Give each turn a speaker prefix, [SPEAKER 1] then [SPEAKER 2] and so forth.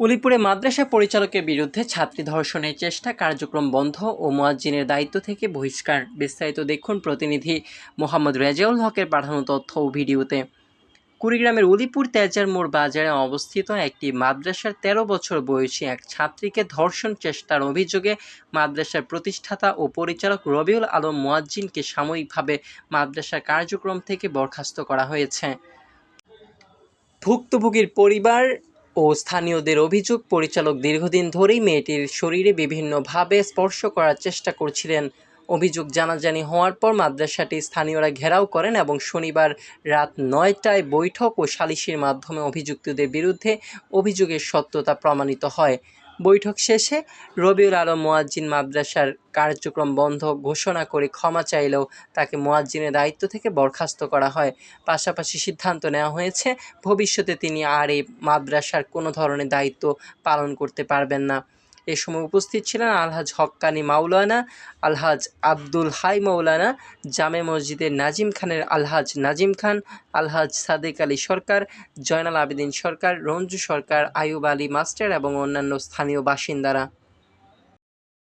[SPEAKER 1] উলিপুরে মাদ্রাসা পরিচালকের বিরুদ্ধে ছাত্রী ধর্ষণের চেষ্টা কার্যক্রম বন্ধ ও মোয়াজ্জিনের দায়িত্ব থেকে বহিষ্কার। বিস্তারিত দেখুন প্রতিনিধি মোহাম্মদ রেজাউল হকের পাঠানো তথ্য ও ভিডিওতে। কুড়িগ্রামের উলিপুর তেজার মোড় বাজারে অবস্থিত একটি মাদ্রাসার তেরো বছর বয়সী এক ছাত্রীকে ধর্ষণ চেষ্টার অভিযোগে মাদ্রাসার প্রতিষ্ঠাতা ও পরিচালক রবিউল আলম মোয়াজ্জিনকে সাময়িকভাবে মাদ্রাসার কার্যক্রম থেকে বরখাস্ত করা হয়েছে। ভুক্তভোগীর পরিবার ও স্থানীয়দের অভিযোগ, পরিচালক দীর্ঘদিন ধরেই মেয়েটির শরীরে বিভিন্নভাবে স্পর্শ করার চেষ্টা করছিলেন। অভিযোগ জানাজানি হওয়ার পর মাদ্রাসাটি স্থানীয়রা ঘেরাও করেন এবং শনিবার রাত নয়টায় বৈঠক ও সালিশির মাধ্যমে অভিযুক্তদের বিরুদ্ধে অভিযোগের সত্যতা প্রমাণিত হয়। বৈঠক শেষে রবিউল আলম মোয়াজ্জিন মাদ্রাসার কার্যক্রম বন্ধ ঘোষণা করে ক্ষমা চাইলেও তাকে মোয়াজ্জিনের দায়িত্ব থেকে বরখাস্ত করা হয়। পাশাপাশি সিদ্ধান্ত নেওয়া হয়েছে, ভবিষ্যতে তিনি আর এই মাদ্রাসার কোনো ধরনের দায়িত্ব পালন করতে পারবেন না। এ সময় উপস্থিত ছিলেন আলহাজ হক্কানি মাওলানা, আলহাজ আব্দুল হাই মাওলানা, জামে মসজিদের নাজিম খানের আলহাজ নাজিম খান, আলহাজ সাদেক আলী সরকার, জয়নাল আবেদিন সরকার, রঞ্জু সরকার আয়ুব আলী মাস্টার এবং অন্যান্য স্থানীয় বাসিন্দারা।